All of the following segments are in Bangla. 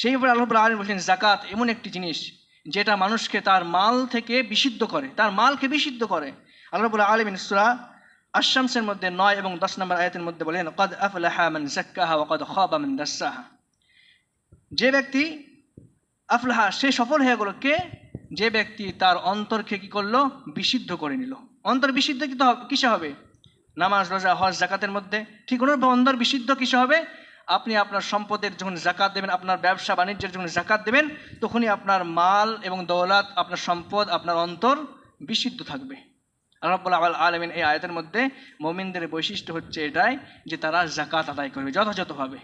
সেই ব্যাপারে আল্লাহ আলম বলছেন জাকাত এমন একটি জিনিস যেটা মানুষকে তার মাল থেকে বিশুদ্ধ করে, তার মালকে বিশুদ্ধ করে। আল্লাহ আলমিন সুরা আশামসের মধ্যে নয় এবং দশ নম্বর আয়াতের মধ্যে বলেন, কদ আফলাহা মান জাক্কাহা ওয়া কদ খাবা মান দাসসাহা যে ব্যক্তি আফলাহা, সে সফল হয়ে গেল কে? যে ব্যক্তি তার অন্তরকে কি করল? বিশুদ্ধ করে নিল। অন্তর বিশুদ্ধ কি কিসে হবে? নামাজ, রোজা, হজ জাকাতের মধ্যে। ঠিক অন্তর বিশুদ্ধ কিসে হবে? আপনি আপনার সম্পদের যখন জাকাত দেবেন, আপনার ব্যবসা বাণিজ্যের যখন জাকাত দেবেন, তখনই আপনার মাল এবং দৌলত, আপনার সম্পদ, আপনার অন্তর বিশুদ্ধ থাকবে। আল্লাহ আল, আলমিন এই আয়তের মধ্যে মোমিনদের বৈশিষ্ট্য হচ্ছে এটাই যে তারা জাকাত আদায় করবে যথাযথভাবে।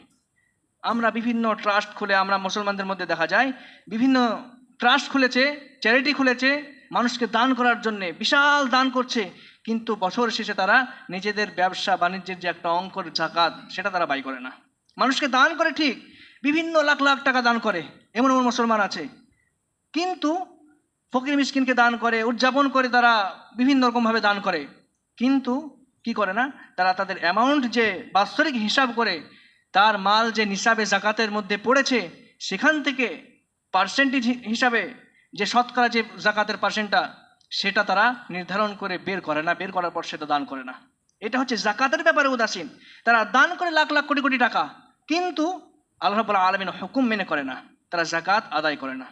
আমরা বিভিন্ন ট্রাস্ট খুলে, আমরা মুসলমানদের মধ্যে দেখা যায়, বিভিন্ন ট্রাস্ট খুলেছে, চ্যারিটি খুলেছে, মানুষকে দান করার জন্যে, বিশাল দান করছে, কিন্তু বছর শেষে তারা নিজেদের ব্যবসা বাণিজ্যের যে একটা অঙ্কর জাকাত সেটা তারা বাই করে না। মানুষকে দান করে ঠিক, বিভিন্ন লাখ লাখ টাকা দান করে, এমন এমন মুসলমান আছে। কিন্তু ফকির মিসকিনকে দান করে, উদযাপন করে তারা বিভিন্ন রকমভাবে দান করে। কিন্তু কি করে না, তারা তাদের অ্যামাউন্ট যে বাৎসরিক হিসাব করে, তার মাল যে নিসাবে জাকাতের মধ্যে পড়েছে, সেখান থেকে পার্সেন্টেজ হিসাবে যে শতকরা যে জাকাতের পার্সেন্টটা সেটা তারা নির্ধারণ করে বের করে না, বের করার পর সেটা দান করে না। এটা হচ্ছে জাকাতের ব্যাপারে উদাসীন। তারা দান করে লাখ লাখ কোটি কোটি টাকা। কিন্তু আল্লাহ আলমিন হুকুম মেনে করে না তারা জাকাত আদায় করে না।